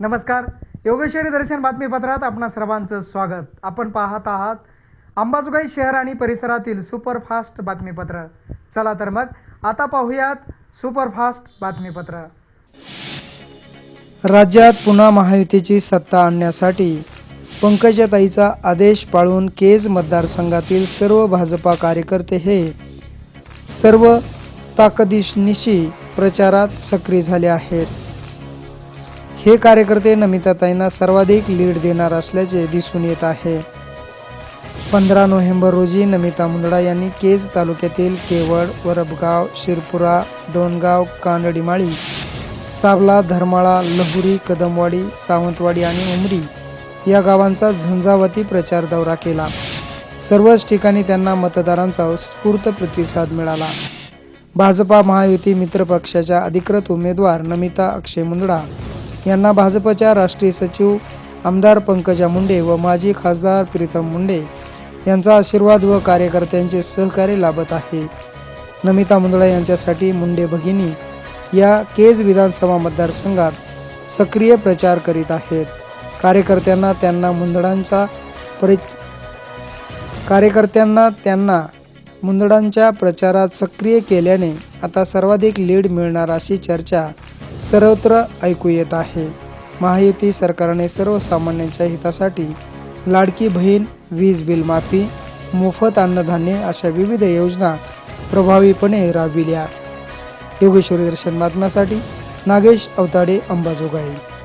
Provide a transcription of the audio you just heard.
नमस्कार. योगेश्वरी दर्शन बातमीपत्रात आपणा सर्वांचं स्वागत. आपण पाहत आहात अंबाजोगाई शहर आणि परिसरातील सुपरफास्ट बातमीपत्र. चला तर मग आता पाहूयात सुपरफास्ट बातमीपत्र. राज्यात पुन्हा महायुतीची सत्ता आणण्यासाठी पंकजाताईचा आदेश पाळून केज मतदारसंघातील सर्व भाजपा कार्यकर्ते हे सर्व ताकदीशनिशी प्रचारात सक्रिय झाले आहेत. हे कार्यकर्ते नमिताताईंना सर्वाधिक लीड देणार असल्याचे दिसून येत आहे. पंधरा नोव्हेंबर रोजी नमिता मुंदडा यांनी केज तालुक्यातील केवळ वरबगाव शिरपुरा डोणगाव कानडीमाळी सावला धर्माळा लहुरी कदमवाडी सावंतवाडी आणि उमरी या गावांचा झंझावती प्रचार दौरा केला. सर्वच ठिकाणी त्यांना मतदारांचा उत्स्फूर्त प्रतिसाद मिळाला. भाजपा महायुती मित्र पक्षाच्या अधिकृत उमेदवार नमिता अक्षय मुंदडा यांना भाजपच्या राष्ट्रीय सचिव आमदार पंकजा मुंडे व माजी खासदार प्रीतम मुंडे यांचा आशीर्वाद व कार्यकर्त्यांचे सहकार्य लाभत आहे. नमिता मुंदळा यांच्यासाठी मुंडे भगिनी या केज विधानसभा मतदारसंघात सक्रिय प्रचार करीत आहेत. कार्यकर्त्यांना त्यांना मुंदडांचा परि कार्यकर्त्यांना त्यांना मुंदडांच्या प्रचारात सक्रिय केल्याने आता सर्वाधिक लीड मिळणार अशी चर्चा सर्वत्र ऐकू येत आहे. महायुती सरकारने सर्वसामान्यांच्या हितासाठी लाडकी बहीण वीज बिल माफी मोफत अन्नधान्य अशा विविध योजना प्रभावीपणे राबविल्या. योगेश्वरी दर्शन बातम्यासाठी नागेश अवताडे अंबाजोगाई.